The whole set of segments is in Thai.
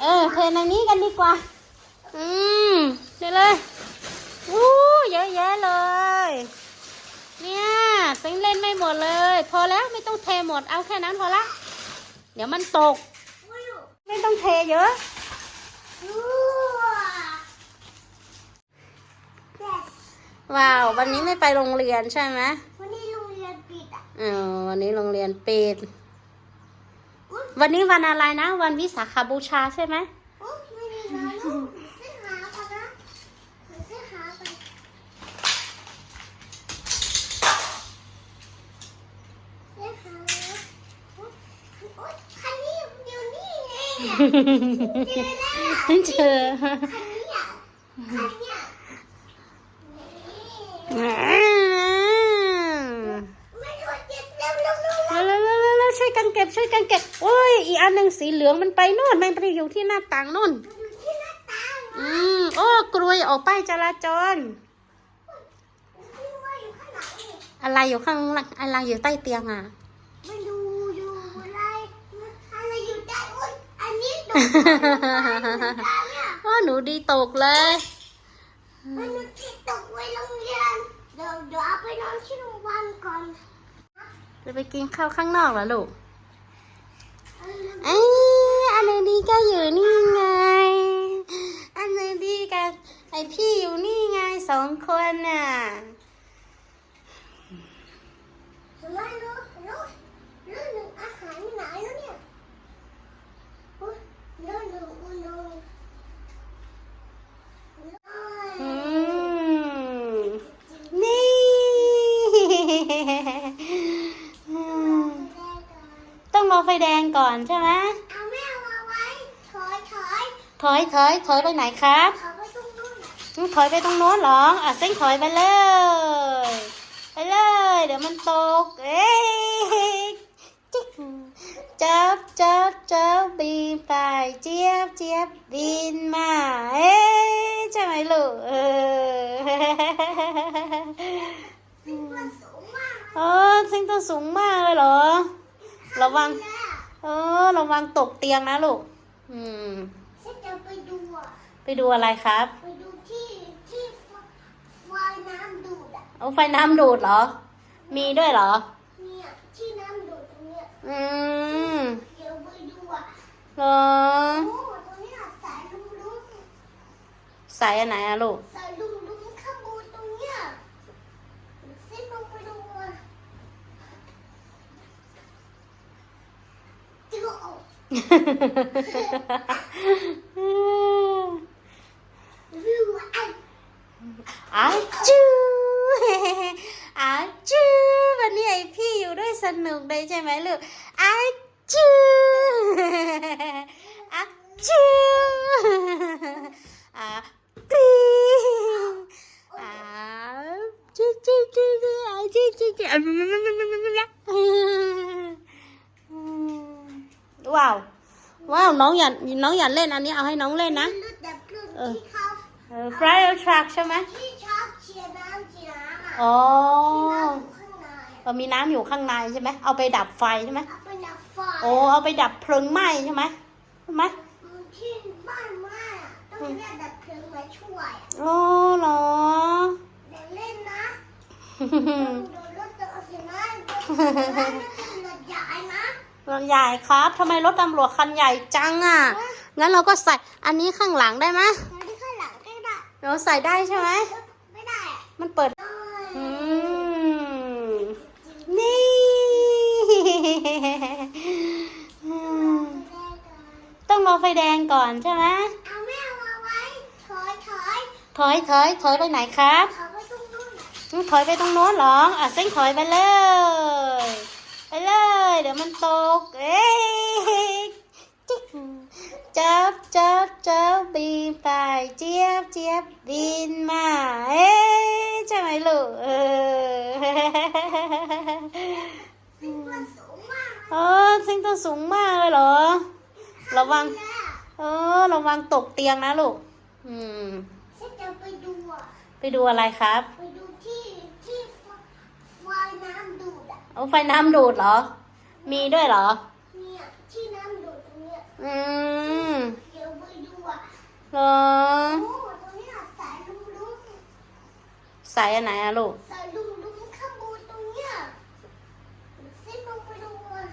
เออเทในนี้กันดีกว่า อืมเดี๋ยวเลยอู้เยอะแยะเลย เนี่ยเซ็งเล่นไม่หมดเลย พอแล้วไม่ต้องเทหมด เอาแค่นั้นพอละ เดี๋ยวมันตก ไม่ต้องเทเยอะว้าว วันนี้ไม่ไปโรงเรียนใช่ไหม อะเออวันนี้โรงเรียนปิด วันนี้วันอะไรนะ วันวิสาขบูชาใช่ไหมโอ้ไม่มีนะลูกซื้อหาก่อนนะซื้อหาไปซื้อหาโอ๊ยโอ๊ยคันนี้อยู่นี่เองอะเจอแล้วอะเจอคันนี้อะคันเนี้ยไม่รู้เจ็บเร็วเร็วเร็วเร็ว แล้วแล้วแล้ว ช่วยกันเก็บช่วยกันเก็บโอ้ย อีกอันหนึ่งสีเหลืองมันไปโน่นมันไปอยู่ที่หน้าต่างโน่นอยู่ที่หน้าต่างอืมโอ้กลวยออกป้ายจราจรที่ว่าอยู่ข้างหลังนี่อะไรอยู่ข้างล่างอะไรอยู่ใต้เตียงอะไม่ดูอยู่อะไรอะไรอยู่ใต้อุ้ยอันนี้ตกอะไรเนี่ยว่าหนูดีตกเลยมันหนูที่ตกไว้โรงเรียนเดี๋ยวเดี๋ยวเอาไปนอนที่โรงพยาบาลก่อนจะไปกินข้าวข้างนอกเหรอลูก เออเอ้ยอันนี้ดีก็อยู่นี่ไง อันนี้ดีกับไอพี่อยู่นี่ไงสองคนน่ะ ทำไมรู้รู้รู้หนึ่งอาหารไหนแล้วเนี่ยอุ๊ยรู้หนึ่งอุณหภูมิ อืมนี่อืมต้องรอ ไฟแดงก่อนใช่ไหมเอาแม่มาไว้ถอยถอยถอยถอยถอยไปไหนครับถอยไปตรงนู้นน่ะอืมถอยไปตรงโน้นเหรออะเส้นถอยไปเลย ไปเลย เดี๋ยวมันตก เอ้ยจิ๊กจับจับจับบินไปเจี๊ยบเจี๊ยบบินมาเอ้ยใช่ไหมลูกเออมันสูงมากเออเส้นตัวสูงมากเลยเหรอ ระวังเลยอะเออ ระวังตกเตียงนะลูก อืมฉันจะไปดูอะไปดูอะไรครับ ไปดูที่ที่ไฟน้ำดูดอะเอาไฟน้ำดูดเหรอ มีด้วยเหรอ เนี่ยที่น้ำดูดตรงเนี้ยอืมเดี๋ยวไปดูอะเหรอโอ้ตรงเนี้ยสายลุงลุงใส่อันไหนอะลูก สายลุงลุงข้างบนตรงเนี้ยเส้นลงไปดูอะเจออ อกวิวอันอาจูอาจูวันนี้ไอพี่อยู่ด้วยสนุกเลยใช่ไหมลูกอาจูอาจูอาปีอาจูจูจูจูอาจูจูจู ว้าวน้องอย่าน้องอย่าเล่นอันนี้เอาให้น้องเล่นนะรู้แต่เพื่อนที่เขาเออ flyer truck ใช่ไหมที่ชอบเชียร์น้ำเชียร์น้ำอะอ๋อที่น้ำอยู่ข้างในเออมีน้ำอยู่ข้างในใช่ไหมเอาไปดับไฟใช่ไหมเอาไปดับไฟโอ้เอาไปดับเพลิงไหม้ใช่ไหมใช่ไหมที่บ้านแม่อะต้องเรียกดับเพลิงมาช่วยอะโอ้เหรอเดี๋ยวเล่นนะโดนรถตำรวจนะโดนรถตำรวจใหญ่นะรถ ใหญ่ครับทำไมรถตำรวจคันใหญ่จังอะ งั้นเราก็ใส่อันนี้ข้างหลังได้ไหมแล้วที่ข้างหลังก็ได้เราใส่ได้ใช่ไหมไม่ได้อะมันเปิดได้อืมนี่ ต้องรอไฟแดงก่อนใช่ไหมเอาแม่มาไว้ถอยถอยถอยถอยถอยไปไหนครับถอยไปตรงนู้นน่ะอืมถอยไปตรงโน้นเหรออะเส้นถอยไปเลย ไปเลย เดี๋ยวมันตก เอ้ยจิ๊กจับจับจับบินไปเจี๊ยบเจี๊ยบบินมา เอ้ยใช่ไหมลูกเออมันสูงมากเออเส้นตัวสูงมากเลยเหรอ ระวังเลยอะเออ ระวังตกเตียงนะลูก อืม ฉันจะไปดูอะไปดูอะไรครับ ไปดูที่ที่ไฟน้ำดูดอะ เอาไฟน้ำดูดเหรอ มีด้วยเหรอ เนี่ยที่น้ำดูดตรงเนี้ยอืมเดี๋ยวไปดูอะเหรอ โอ้ตรงเนี้ยสายลุงลุงใส่อันไหนอะลูก สายลุงลุงข้างบนตรงเนี้ยเส้นลงไปดูอะ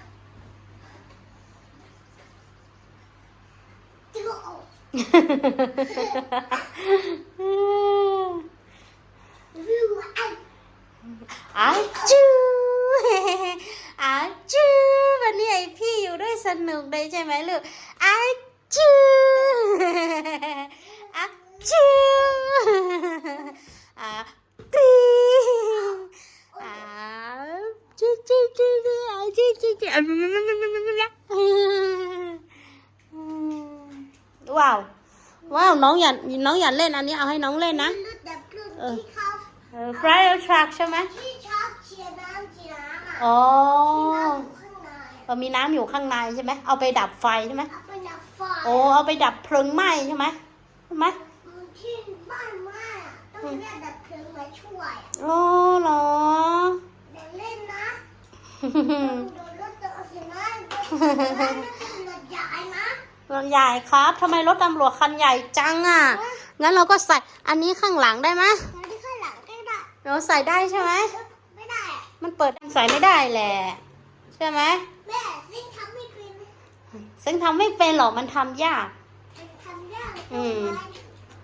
จิ๋วเอาวิวไอ้อาจู อาจูวันนี้ไอพี่อยู่ด้วยสนุกเลยใช่ไหมลูกอาจูอาจูอาตีอาจูจูจูจูอาจูจูจูว้าวว้าวน้องอย่าน้องอย่าเล่นอันนี้เอาให้น้องเล่นนะรถดับเพลิงที่เขาเออ fire truck ใช่ไหม อะอ๋อที่น้ำอยู่ข้างในเออมีน้ำอยู่ข้างในใช่ไหมเอาไปดับไฟใช่ไหมเอาไปดับไฟโอ้เอาไปดับเพลิงไหม้ใช่ไหมใช่ไหมที่บ้านแม่อะต้องเรียกดับเพลิงมาช่วยอะโอ้เหรอ เดี๋ยวเล่นนะโดนรถตัวสินะโดนรถรถใหญ่นะรถใหญ่ครับทำไมรถตำรวจคันใหญ่จังอะงั้นเราก็ใส่อันนี้ข้างหลังได้ไหมตอนที่ข้างหลังก็ได้เราใส่ได้ใช่ไหมไม่ได้อะ มันเปิดใส่ไม่ได้แหละ ใช่ไหมแม่ซิ่งทำไม่เป็นซึ่งทำไม่เป็นหรอกมันทำยากมันทำยากอืม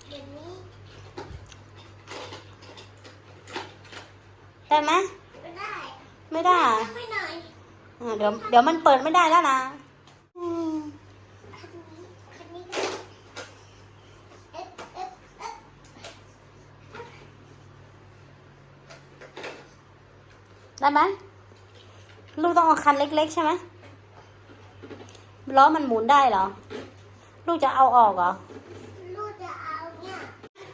เดี๋ยวนี้ได้ไหมไม่ได้ ไม่ได้อะทำไม่หน่อยอ่าเดี๋ยวเดี๋ยวมันเปิดไม่ได้แล้วนะอืม คันนี้คันนี้ก็เอ๊ะเอ๊ะเอ๊ะ ได้ไหมลูกต้องเอาคันเล็ก ๆ ใช่ไหมล้อมันหมุนได้เหรอ ลูกจะเอาออกเหรอ ลูกจะเอาเนี่ย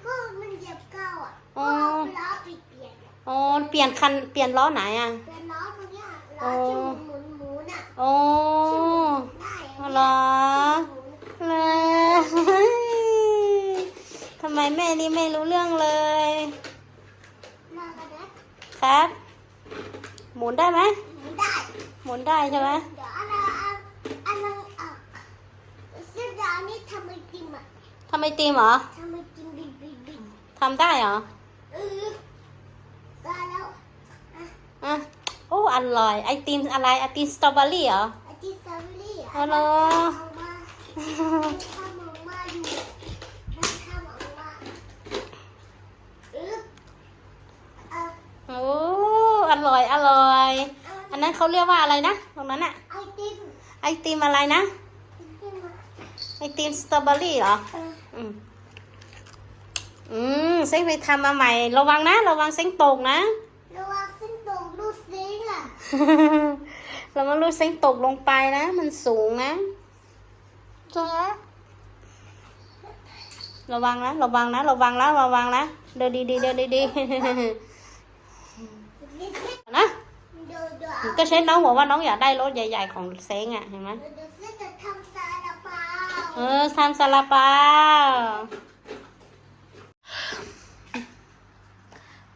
ก็มันเหยียบเก้าอะอ๋ก็อเอาล้อไปเปลี่ยนอ๋อเปลี่ยนคันเปลี่ยนล้อไหนอะ เปลี่ยนล้อตรงเนี้ยล้อที่หมุนหมุนหมุนอะโอ้ได้เหรอเลยทำไมแม่นี่ไม่รู้เรื่องเลยลองกันนะครับ หมุนได้ไหมหมุนได้หมุนได้ใช่ไหมเดี๋ยวอันนั้นเอาอันนั้นออกซึ่งเดี๋ยวอันนี้ทำไอติมอะทำไอติมเหรอทำไอติมบินบินบินทำได้เหรอเออได้แล้วอะอะโอ้อร่อยไอติมอะไรไอติมสตรอเบอรี่เหรอไอติมสตรอเบอรี่อ๋อเหรอเอามาทำออกมาอยู่ทำออกมาเออเอา โอ้ อ ร่อยอร่อยเอาอันนั้นเขาเรียกว่าอะไรนะ ตรงนั้นอะไอติมไอติมอะไรนะ ไอติมอะไอติมสตรอเบอรี่เหรอเอออืมอืมเซ็งไปทำมาใหม่ ระวังนะ ระวังเซ็งตกนะ ระวังเส้นตรงลูกซิงอะเรามารู้เซ็งตกลงไปนะ มันสูงนะใช่ไหมระวังนะ ระวังนะ ระวังนะ ระวังนะ เดินดีๆเดินดีๆ นะเดี๋ยวเดี๋ยวเอาก็เช่นน้องบอกว่าน้องอยากได้รถใหญ่ ๆ ของเซ็งอะเห็นไหมเดี๋ยวเส้นจะทำซาลาเปาเออทำซาลาเปา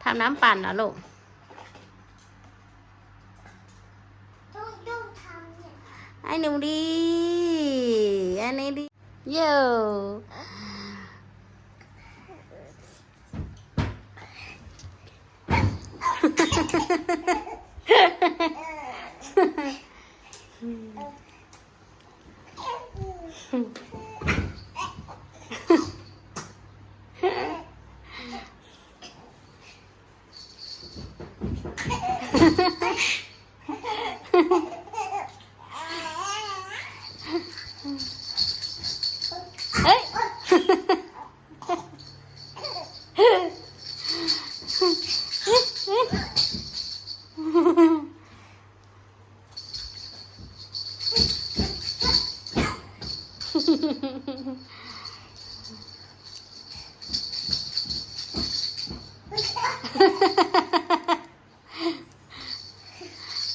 ทำน้ำปั่นเหรอลูกต้องต้องทำเนี่ยไอ้หนูดีไอ้นี่ดีโย่เฮ้ย เ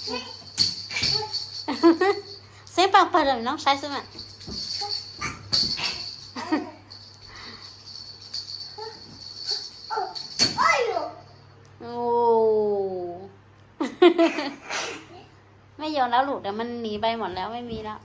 สียงปังเปิดเลยน้องใช้สมัยโอ้โอ้ไม่ยโยนแล้วลูกเดี๋ยวมันหนีไปหมดแล้วไม่มีแล้ว